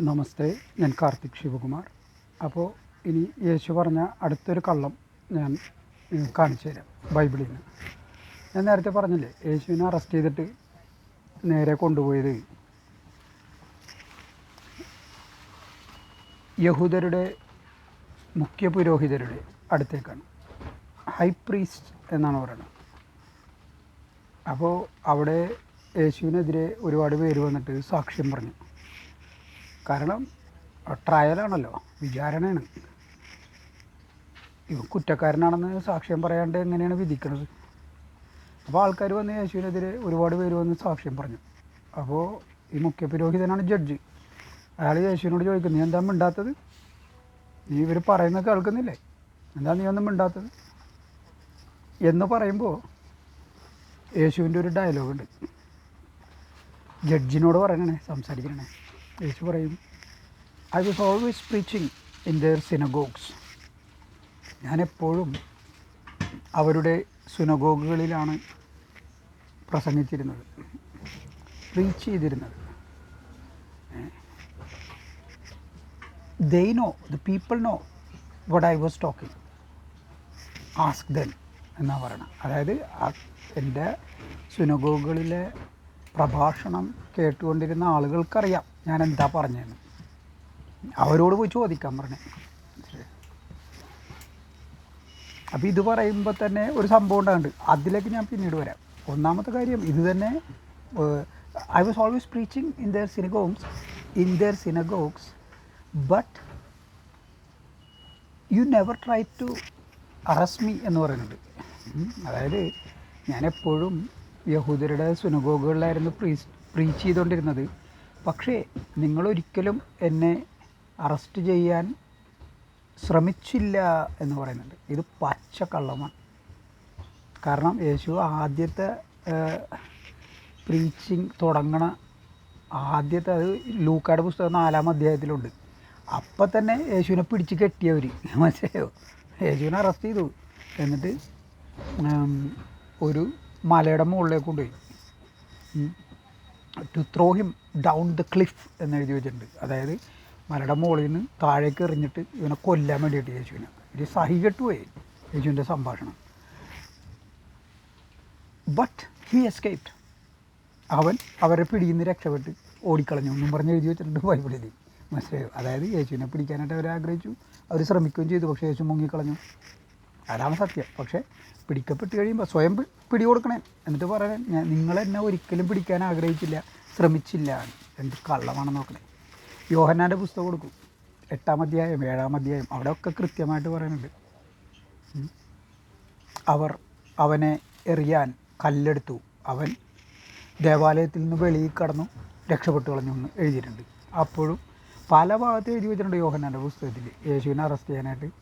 നമസ്തേ ഞാൻ കാർത്തിക് ശിവകുമാർ. അപ്പോൾ ഇനി യേശു പറഞ്ഞ അടുത്തൊരു കള്ളം ഞാൻ കാണിച്ചു തരാം ബൈബിളിൽ നിന്ന് ഞാൻ നേരത്തെ പറഞ്ഞില്ലേ യേശുവിനെ അറസ്റ്റ് ചെയ്തിട്ട് നേരെ കൊണ്ടുപോയത് യഹൂദരുടെ മുഖ്യ പുരോഹിതരുടെ അടുത്തേക്കാണ്. ഹൈ പ്രീസ്റ്റ് എന്നാണ് പറയുന്നത്. അപ്പോൾ അവിടെ യേശുവിനെതിരെ ഒരുപാട് പേര് വന്നിട്ട് സാക്ഷ്യം പറഞ്ഞു. കാരണം ട്രയലാണല്ലോ വിചാരണയാണ്. ഇവൻ കുറ്റക്കാരനാണെന്ന് സാക്ഷ്യം പറയാണ്ട് എങ്ങനെയാണ് വിധിക്കുന്നത് അപ്പോൾ ആൾക്കാർ വന്ന് യേശുവിനെതിരെ ഒരുപാട് പേര് വന്ന് സാക്ഷ്യം പറഞ്ഞു. അപ്പോൾ ഈ മുഖ്യ പുരോഹിതനാണ് ജഡ്ജ്. അയാൾ യേശുവിനോട് ചോദിക്കുന്നു നീ എന്താ മിണ്ടാത്തത്? നീ ഇവർ പറയുന്ന കേൾക്കുന്നില്ലേ? എന്താ നീ ഒന്നും മിണ്ടാത്തത്? എന്ന് പറയുമ്പോൾ യേശുവിന്റെ ഒരു ഡയലോഗുണ്ട് ജഡ്ജിനോട് പറയണേ സംസാരിക്കണേ. യേശു പറയും I was always preaching in their synagogues ഞാനെപ്പോഴും അവരുടെ സുനഗോഗുകളിലാണ് പ്രസംഗിച്ചിരുന്നത് പ്രീച്ച് ചെയ്തിരുന്നത്. They know the people know what I was talking ask then എന്നാ പറയണം. അതായത് എന്റെ സുനഗോഗുകളിലെ പ്രഭാഷണം കേട്ടുകൊണ്ടിരുന്ന ആളുകൾക്കറിയാം. ഞാൻ എന്താ പറഞ്ഞതെന്ന് അവരോട് പോയി ചോദിക്കാൻ പറഞ്ഞേ. അപ്പോൾ ഇത് പറയുമ്പോൾ തന്നെ ഒരു സംഭവം ഉണ്ടാകുന്നുണ്ട് അതിലേക്ക് ഞാൻ പിന്നീട് വരാം. ഒന്നാമത്തെ കാര്യം ഇത് തന്നെ I was always preaching in their synagogues in their synagogues but you never try to arrest me എന്ന് പറയുന്നുണ്ട്. അതായത് ഞാൻ എപ്പോഴും യഹൂദരുടെ സുനഗോഗുകളിലായിരുന്നു പ്രീ പ്രീച്ച് ചെയ്തുകൊണ്ടിരുന്നത് പക്ഷേ നിങ്ങളൊരിക്കലും എന്നെ അറസ്റ്റ് ചെയ്യാൻ ശ്രമിച്ചില്ല എന്ന് പറയുന്നുണ്ട്. ഇത് പച്ച കള്ളമാണ് കാരണം യേശു ആദ്യത്തെ പ്രീച്ചിങ് തുടങ്ങണ ആദ്യത്തെ അത് ലൂക്കാട് പുസ്തകം നാലാം അധ്യായത്തിലുണ്ട്. അപ്പം തന്നെ യേശുവിനെ പിടിച്ച് കെട്ടിയവർ മനസ്സിലായോ? യേശുവിനെ അറസ്റ്റ് ചെയ്തു. എന്നിട്ട് ഒരു മലയുടെ മുകളിലേക്ക് കൊണ്ടുപോയി. To throw him down the cliff എന്ന് എഴുതി വെച്ചിട്ടുണ്ട്. അതായത് മലയുടെ മുകളിൽ നിന്ന് താഴേക്ക് എറിഞ്ഞിട്ട് ഇവനെ കൊല്ലാൻ വേണ്ടിയിട്ട് യേശുവിനെ. ഒരു സഹി കെട്ടുപോയി യേശുവിന്റെ സംഭാഷണം. ബട്ട് ഹി എസ്കേപ്ഡ് അവൻ അവരെ പിടിയിൽ നിന്ന് രക്ഷപ്പെട്ട് ഓടിക്കളഞ്ഞു. എന്നും പറഞ്ഞ് എഴുതി വെച്ചിട്ടുണ്ട് ബൈബിളിൽ. മനസ്സിലായോ? അതായത് യേശുവിനെ പിടിക്കാനായിട്ട് അവർ ആഗ്രഹിച്ചു. അവർ ശ്രമിക്കുകയും ചെയ്തു. പക്ഷേ യേശു മുങ്ങിക്കളഞ്ഞു. അതാണ് സത്യം. പക്ഷേ പിടിക്കപ്പെട്ട് കഴിയുമ്പോൾ സ്വയം പിടി കൊടുക്കണേ എന്നിട്ട് പറയാൻ ഞാൻ നിങ്ങളെന്നെ ഒരിക്കലും പിടിക്കാൻ ആഗ്രഹിച്ചില്ല ശ്രമിച്ചില്ല. എന്ത് കള്ളമാണ് നോക്കണേ. യോഹന്നാന്റെ പുസ്തകം കൊടുക്കും. എട്ടാം അധ്യായം ഏഴാം അധ്യായം അവിടെയൊക്കെ കൃത്യമായിട്ട് പറയുന്നുണ്ട്. അവർ അവനെ എറിയാൻ കല്ലെടുത്തു. അവൻ ദേവാലയത്തിൽ നിന്ന് വെളിയിൽ കടന്നു രക്ഷപ്പെട്ടു കളഞ്ഞു എന്ന് എഴുതിയിട്ടുണ്ട്. അപ്പോഴും പല ഭാഗത്ത് എഴുതി വെച്ചിട്ടുണ്ട് യോഹന്നാന്റെ പുസ്തകത്തിൽ യേശുവിനെ അറസ്റ്റ് ചെയ്യാനായിട്ട്.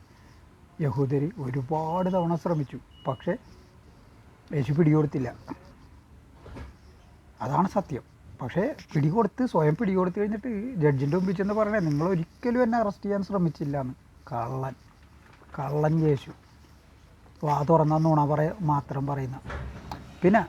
യഹൂദർ ഒരുപാട് തവണ ശ്രമിച്ചു. പക്ഷേ യേശു പിടികൊടുത്തില്ല. അതാണ് സത്യം. പക്ഷേ പിടികൊടുത്ത് സ്വയം പിടികൊടുത്ത് കഴിഞ്ഞിട്ട് ജഡ്ജിന്റെ മുമ്പിൽ ചെന്ന് പറയണേ നിങ്ങൾ ഒരിക്കലും എന്നെ അറസ്റ്റ് ചെയ്യാൻ ശ്രമിച്ചില്ല എന്ന് കള്ളൻ. കള്ളൻ യേശു. വാ തുറന്നാൽ നുണ പറയ മാത്രം പറയുന്ന. പിന്നെ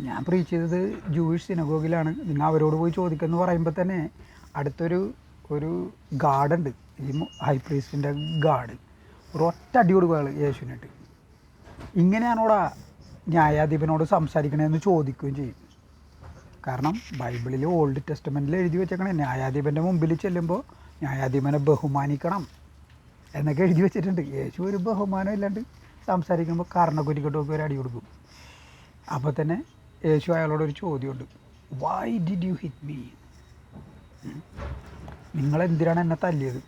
ഞാൻ പ്രീച്ച് ചെയ്തത് ജൂയിഷ് സിനഗോഗിലാണ് നിങ്ങൾ അവരോട് പോയി ചോദിക്കുമെന്ന് പറയുമ്പോൾ തന്നെ അടുത്തൊരു ഒരു ഗാർഡുണ്ട് ഈ ഹൈ പ്രീസ്റ്റിന്റെ ഗാർഡ് ഒരു ഒറ്റ അടി കൊടുക്കുക ആൾ യേശുവിനിട്ട്. ഇങ്ങനെയാണോടാ ന്യായാധിപനോട് സംസാരിക്കണമെന്ന് ചോദിക്കുകയും ചെയ്യും. കാരണം ബൈബിളിൽ ഓൾഡ് ടെസ്റ്റമെന്റിൽ എഴുതി വെച്ചേക്കണേ ന്യായാധിപന്റെ മുമ്പിൽ ചെല്ലുമ്പോൾ ന്യായാധിപനെ ബഹുമാനിക്കണം എന്നൊക്കെ എഴുതി വെച്ചിട്ടുണ്ട്. യേശു ഒരു ബഹുമാനം ഇല്ലാണ്ട് സംസാരിക്കുമ്പോൾ കാരണക്കുരിക്കട്ടൊക്കെ ഒരു അടി കൊടുക്കും. അപ്പോൾ തന്നെ യേശു അയാളോടൊരു ചോദ്യമുണ്ട്. Why did you hit me നിങ്ങൾ എന്തിനാണ് എന്നെ തല്ലിയത്?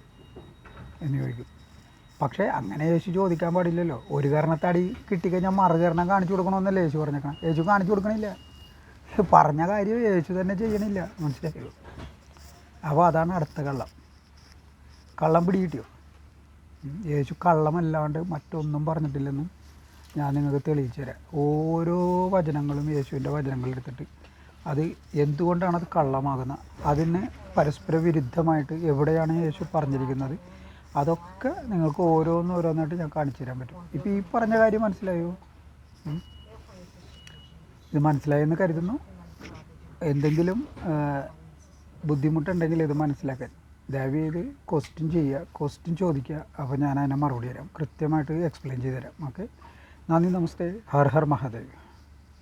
എന്ന് ചോദിക്കും. പക്ഷേ അങ്ങനെ യേശു ചോദിക്കാൻ പാടില്ലല്ലോ. ഒരു കാരണത്തടി കിട്ടിക്കഴിഞ്ഞാൽ മറു കാരണം കാണിച്ചു കൊടുക്കണമെന്നല്ലേ യേശു പറഞ്ഞേക്കണം. യേശു കാണിച്ചു കൊടുക്കണില്ല. പറഞ്ഞ കാര്യം യേശു തന്നെ ചെയ്യണില്ല. മനസ്സിലായോ? അപ്പോൾ അതാണ് അടുത്ത കള്ളം. കള്ളം പിടികിട്ടിയോ. യേശു കള്ളമല്ലാണ്ട് മറ്റൊന്നും പറഞ്ഞിട്ടില്ലെന്നും ഞാൻ നിങ്ങൾക്ക് തെളിയിച്ചു തരാം ഓരോ വചനങ്ങളും യേശുവിന്റെ വചനങ്ങളെടുത്തിട്ട് അത് എന്തുകൊണ്ടാണ് അത് കള്ളമാകുന്നത്? അതിന് പരസ്പര വിരുദ്ധമായിട്ട് എവിടെയാണ് യേശു പറഞ്ഞിരിക്കുന്നത്? അതൊക്കെ നിങ്ങൾക്ക് ഓരോന്ന് ഓരോന്നായിട്ട് ഞാൻ കാണിച്ചു തരാൻ പറ്റും. ഇപ്പോൾ ഈ പറഞ്ഞ കാര്യം മനസ്സിലായോ. ഇത് മനസ്സിലായെന്ന് കരുതുന്നു. എന്തെങ്കിലും ബുദ്ധിമുട്ടുണ്ടെങ്കിൽ ഇത് മനസ്സിലാക്കാൻ. ദയവ് ചെയ്ത് ക്വസ്റ്റ്യൻ ചെയ്യുക ക്വസ്റ്റ്യൻ ചോദിക്കുക. അപ്പോൾ ഞാൻ അതിനെ മറുപടി തരാം. കൃത്യമായിട്ട് എക്സ്പ്ലെയിൻ ചെയ്തു തരാം. ഓക്കെ നന്ദി നമസ്തേ. ഹർ ഹർ മഹാദേവ്.